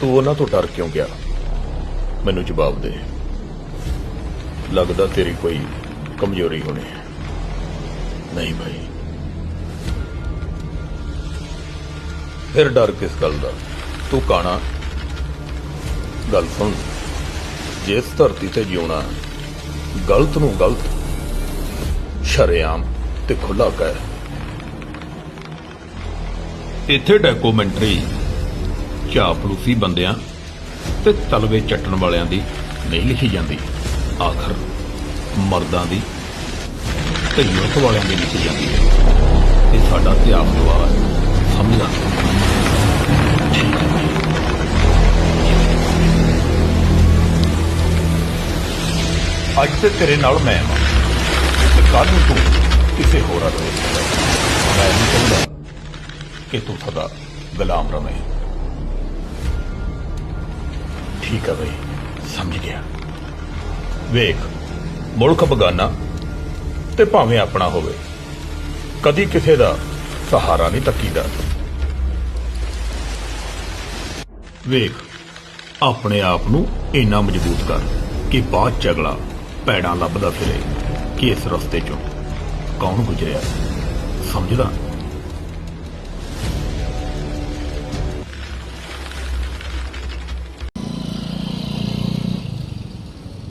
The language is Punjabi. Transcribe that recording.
ਤੂੰ ਉਹਨਾਂ ਤੋਂ ਡਰ ਕਿਉਂ ਗਿਆ? ਮੈਨੂੰ ਜਵਾਬ ਦੇ। ਲੱਗਦਾ ਤੇਰੀ ਕੋਈ ਕਮਜ਼ੋਰੀ ਹੋਣੀ ਹੈ। ਨਹੀਂ ਭਾਈ। ਫਿਰ ਡਰ ਕਿਸ ਗੱਲ ਦਾ? ਤੂੰ ਕਾਣਾ। ਗੱਲ ਸੁਣ। ਜਿਸ ਧਰਤੀ ਤੇ ਜਿਉਣਾ, ਗਲਤ ਨੂੰ ਗਲਤ, ਸ਼ਰੇਆਮ ਤੇ ਖੁੱਲਾ ਕਹਿ। ਇੱਥੇ ਡਾਕੂਮੈਂਟਰੀ ਚਾਪਲੂਸੀ ਬੰਦਿਆਂ ਤੇ ਤਲਵੇ ਚੱਟਣ ਵਾਲਿਆਂ ਦੀ ਨਹੀਂ ਲਿਖੀ ਜਾਂਦੀ। ਆਖਰ ਮਰਦਾਂ ਦੀ ਤੇ ਯੁਰਤ ਵਾਲਿਆਂ ਦੀ ਲਿਖੀ ਜਾਂਦੀ ਹੈ। ਇਹ ਸਾਡਾ ਇਤਿਹਾਸ ਦੁਆਰਾ ਸਮਝਦਾ ਅੱਜ ਤੇ ਤੇਰੇ ਨਾਲ ਮੈਂ ਹਾਂ। ਤੇ ਕੱਲ ਨੂੰ ਤੂੰ ਕਿਸੇ ਹੋਰ ਨਾਲ ਮੈਂ ਨਹੀਂ ਚਾਹੁੰਦਾ ਕਿ ਤੂੰ ਸਦਾ ਗੁਲਾਮ ਰਵੇਂ। ਠੀਕ ਹੈ ਬਈ, ਸਮਝ ਗਿਆ। ਵੇਖ, ਮੁਲਕ ਬਗਾਨਾ ਤੇ ਭਾਵੇਂ ਆਪਣਾ ਹੋਵੇ, ਕਦੀ ਕਿਸੇ ਦਾ ਸਹਾਰਾ ਨਹੀਂ ਤੱਕੀਦਾ। ਵੇਖ, ਆਪਣੇ ਆਪ ਨੂੰ ਇੰਨਾ ਮਜ਼ਬੂਤ ਕਰ ਕਿ ਬਾਅਦ ਚਗਲਾ ਅਗਲਾ ਪੈੜਾਂ ਲੱਭਦਾ ਫਿਰੇ ਕਿ ਇਸ ਰਸਤੇ ਚੋਂ ਕੌਣ ਗੁਜ਼ਰਿਆ। ਸਮਝਦਾ?